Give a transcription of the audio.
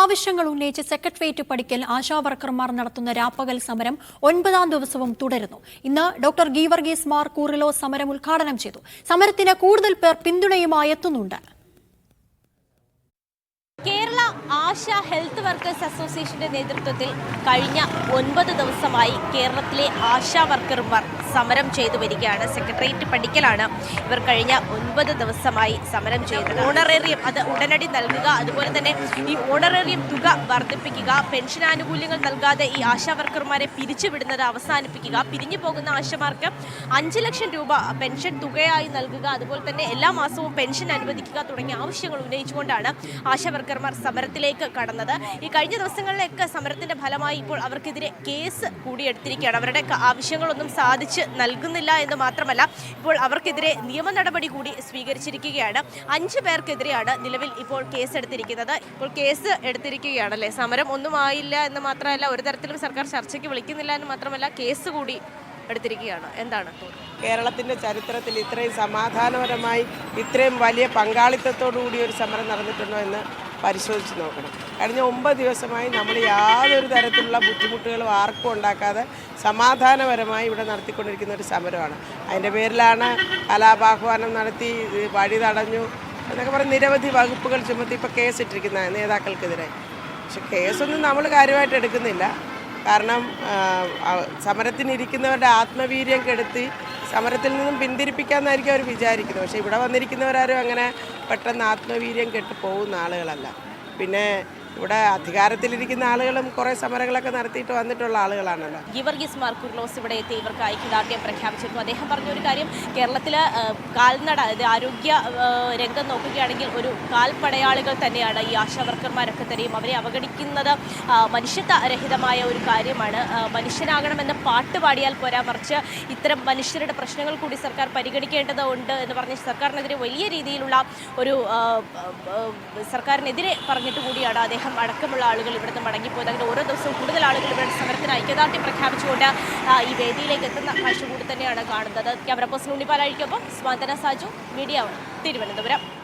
ആവശ്യങ്ങൾ ഉന്നയിച്ച് സെക്രട്ടേറിയറ്റ് പഠിക്കൽ ആശാ വർക്കർമാർ നടത്തുന്ന രാപ്പകൽ സമരം ഒൻപതാം ദിവസവും തുടരുന്നു. ഇന്ന് ഡോക്ടർ ഗീവർഗീസ് മാർ കൂറിലോ സമരം ഉദ്ഘാടനം ചെയ്തു. സമരത്തിന് കൂടുതൽ പേർ പിന്തുണയുമായി എത്തുന്നുണ്ട്. കേരള ആശ ഹെൽത്ത് വർക്കേഴ്സ് അസോസിയേഷന്റെ നേതൃത്വത്തിൽ കഴിഞ്ഞ ഒൻപത് ദിവസമായി കേരളത്തിലെ ആശാ വർക്കർമാർ സമരം ചെയ്തു വരികയാണ് സെക്രട്ടേറിയറ്റ് പഠിക്കലാണ് ഇവർ കഴിഞ്ഞ ഒൻപത് ദിവസമായി സമരം ചെയ്തത് ഓണറേറിയം അത് ഉടനടി നൽകുക അതുപോലെ തന്നെ ഈ ഓണറേറിയം തുക വർദ്ധിപ്പിക്കുക പെൻഷൻ ആനുകൂല്യങ്ങൾ നൽകാതെ ഈ ആശാവർക്കർമാരെ പിരിച്ചുവിടുന്നത് അവസാനിപ്പിക്കുക പിരിഞ്ഞു പോകുന്ന ആശമാർക്ക് അഞ്ച് ലക്ഷം രൂപ പെൻഷൻ തുകയായി നൽകുക അതുപോലെ തന്നെ എല്ലാ മാസവും പെൻഷൻ അനുവദിക്കുക തുടങ്ങിയ ആവശ്യങ്ങൾ ഉന്നയിച്ചുകൊണ്ടാണ് ആശാവർക്കർമാർ സമരത്തിലേക്ക് കടന്നത്. ഈ കഴിഞ്ഞ ദിവസങ്ങളിലൊക്കെ സമരത്തിന്റെ ഫലമായി ഇപ്പോൾ അവർക്കെതിരെ കേസ് കൂടിയെടുത്തിരിക്കുകയാണ്. അവരുടെ ആവശ്യങ്ങളൊന്നും സാധിച്ച് നൽകുന്നില്ല എന്ന് മാത്രമല്ല ഇപ്പോൾ അവർക്കെതിരെ നിയമ നടപടി കൂടി സ്വീകരിച്ചിരിക്കുകയാണ്. അഞ്ച് പേർക്കെതിരെയാണ് നിലവിൽ ഇപ്പോൾ കേസ് എടുത്തിരിക്കുന്നത്. ഇപ്പോൾ കേസ് എടുത്തിരിക്കുകയാണല്ലേ? സമരം ഒന്നും ആയില്ല എന്ന് മാത്രമല്ല ഒരു തരത്തിലും സർക്കാർ ചർച്ചയ്ക്ക് വിളിക്കുന്നില്ല എന്ന് മാത്രമല്ല കേസ് കൂടി എടുത്തിരിക്കുകയാണ്. എന്താണ്? കേരളത്തിന്റെ ചരിത്രത്തിൽ ഇത്രയും സമാധാനപരമായി ഇത്രയും വലിയ പങ്കാളിത്തത്തോടു കൂടി ഒരു സമരം നടന്നിട്ടുണ്ടോ എന്ന് പരിശോധിച്ച് നോക്കണം. കഴിഞ്ഞ ഒമ്പത് ദിവസമായി നമ്മൾ യാതൊരു തരത്തിലുള്ള ബുദ്ധിമുട്ടുകളും ആർക്കും ഉണ്ടാക്കാതെ സമാധാനപരമായി ഇവിടെ നടത്തിക്കൊണ്ടിരിക്കുന്ന ഒരു സമരമാണ്. അതിന്റെ പേരിലാണ് കലാപാഹ്വാനം നടത്തി വഴി തടഞ്ഞു എന്നൊക്കെ പറഞ്ഞ് നിരവധി വകുപ്പുകൾ ചുമത്തി ഇപ്പോൾ കേസിട്ടിരിക്കുന്ന നേതാക്കൾക്കെതിരെ. പക്ഷെ കേസൊന്നും നമ്മൾ കാര്യമായിട്ട് എടുക്കുന്നില്ല. കാരണം സമരത്തിനിരിക്കുന്നവരുടെ ആത്മവീര്യം കെടുത്തി സമരത്തിൽ നിന്നും പിന്തിരിപ്പിക്കാമെന്നായിരിക്കും അവർ വിചാരിക്കുന്നത്. പക്ഷേ ഇവിടെ വന്നിരിക്കുന്നവരാരും അങ്ങനെ പെട്ടെന്ന് ആത്മവീര്യം കെട്ട് പോകുന്ന ആളുകളല്ല. പിന്നെ ഇവിടെ അധികാരത്തിലിരിക്കുന്ന ആളുകളും കുറേ സമരങ്ങളൊക്കെ നടത്തിയിട്ട് വന്നിട്ടുള്ള ആളുകളാണല്ലോ. ഗിവർഗീസ് മാർ കുർലോസ് ഇവിടെ എത്തി ഇവർക്ക് ഐക്യദാർഢ്യം പ്രഖ്യാപിച്ചിരുന്നു. അദ്ദേഹം പറഞ്ഞ ഒരു കാര്യം കേരളത്തിൽ കാൽനട അതായത് ആരോഗ്യ രംഗം നോക്കുകയാണെങ്കിൽ ഒരു കാൽപടയാളികൾ തന്നെയാണ് ഈ ആശാവർക്കർമാരൊക്കെ തന്നെയും അവരെ അവഗണിക്കുന്നത്. ആ, മനുഷ്യത്വരഹിതമായ ഒരു കാര്യമാണ്. മനുഷ്യനാകണമെന്ന് പാട്ട് പാടിയാൽ പോരാ മറിച്ച് ഇത്തരം മനുഷ്യരുടെ പ്രശ്നങ്ങൾ കൂടി സർക്കാർ പരിഗണിക്കേണ്ടതുണ്ട് എന്ന് പറഞ്ഞ് സർക്കാരിനെതിരെ വലിയ രീതിയിലുള്ള ഒരു സർക്കാരിനെതിരെ പറഞ്ഞിട്ട് കൂടിയാണ് അദ്ദേഹം അടക്കമുള്ള ആളുകൾ ഇവിടുന്ന് മടങ്ങിപ്പോയത്. അങ്ങനെ ഓരോ ദിവസവും കൂടുതൽ ആളുകൾ ഇവിടെ സമരത്തിന് ഐക്യദാർഢ്യം പ്രഖ്യാപിച്ചുകൊണ്ട് ഈ വേദിയിലേക്ക് എത്തുന്ന കാഴ്ച കൂടി തന്നെയാണ് കാണുന്നത്. ക്യാമറ പേഴ്സൺ ഉണ്ണിപ്പാലാഴിക്കൊപ്പം സ്വാതന സാജു മീഡിയ തിരുവനന്തപുരം.